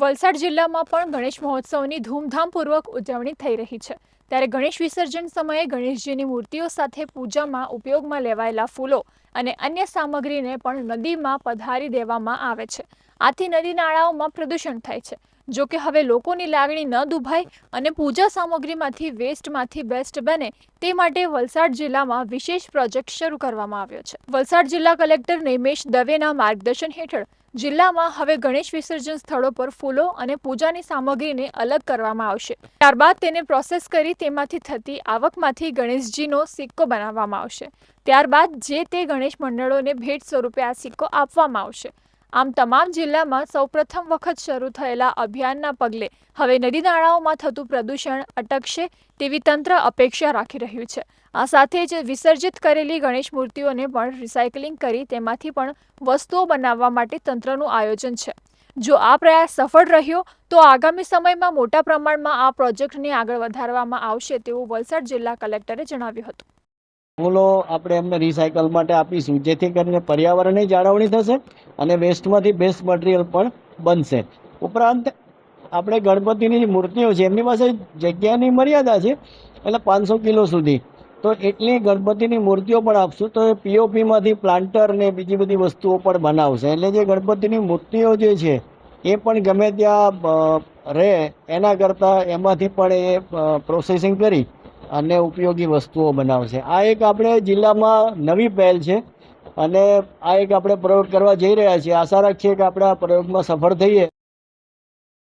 વલસાડ જિલ્લામાં પણ ગણેશ મહોત્સવની ધૂમધામપૂર્વક ઉજવણી થઈ રહી છે. ત્યારે ગણેશ વિસર્જન સમયે ગણેશજીની મૂર્તિઓ સાથે પૂજામાં ઉપયોગમાં લેવાયેલા ફૂલો અને અન્ય સામગ્રીને પણ નદીમાં પધારી દેવામાં આવે છે. આથી નદી નાળાઓમાં પ્રદૂષણ થાય છે. જો કે હવે લોકોની લાગણી ન દુભાય અને પૂજા સામગ્રીમાંથી વેસ્ટમાંથી બેસ્ટ બને તે માટે વલસાડ જિલ્લામાં વિશેષ પ્રોજેક્ટ શરૂ કરવામાં આવ્યો છે. વલસાડ જિલ્લા કલેક્ટર નિમેશ દવેના માર્ગદર્શન હેઠળ જિલ્લામાં હવે ગણેશ વિસર્જન સ્થળો પર ફૂલો અને પૂજાની સામગ્રીને અલગ કરવામાં આવશે. ત્યારબાદ તેને પ્રોસેસ કરી તેમાંથી થતી આવકમાંથી ગણેશજીનો સિક્કો બનાવવામાં આવશે. ત્યારબાદ જે તે ગણેશ મંડળોને ભેટ સ્વરૂપે આ સિક્કો આપવામાં આવશે. આમ તમામ જિલ્લામાં સૌપ્રથમ વખત શરૂ થયેલા અભિયાનના પગલે હવે નદી નાળાઓમાં થતું પ્રદૂષણ અટકશે તેવી તંત્ર અપેક્ષા રાખી રહ્યું છે. આ સાથે જ વિસર્જિત કરેલી ગણેશ મૂર્તિઓને પણ રિસાયકલિંગ કરી તેમાંથી પણ વસ્તુઓ બનાવવા માટે તંત્રનું આયોજન છે. જો આ પ્રયાસ સફળ રહ્યો, તો આગામી સમયમાં મોટા પ્રમાણમાં આ પ્રોજેક્ટને આગળ વધારવામાં આવશે તેવું વલસાડ જિલ્લા કલેક્ટરે જણાવ્યું હતું. ફૂલો આપણે એમને રિસાયકલ માટે આપીશું, જેથી કરીને પર્યાવરણની જાળવણી થશે અને વેસ્ટમાંથી બેસ્ટ મટીરિયલ પણ બનશે. ઉપરાંત આપણે ગણપતિની જે મૂર્તિઓ છે, એમની પાસે જગ્યાની મર્યાદા છે, એટલે પાંચસો કિલો સુધી. તો એટલી ગણપતિની મૂર્તિઓ પણ આપશું, તો એ પીઓપીમાંથી પ્લાન્ટર ને બીજી બધી વસ્તુઓ પણ બનાવશે. એટલે જે ગણપતિની મૂર્તિઓ જે છે, એ પણ ગમે ત્યાં રહે, એના કરતાં એમાંથી પણ એ પ્રોસેસિંગ કરી અને ઉપયોગી વસ્તુઓ બનાવશે. આ એક આપણે જિલ્લામાં નવી પહેલ છે અને આ એક આપણે પ્રયોગ કરવા જઈ રહ્યા છીએ. આશા રાખીએ કે આપણે આ પ્રયોગમાં સફળ થઈએ.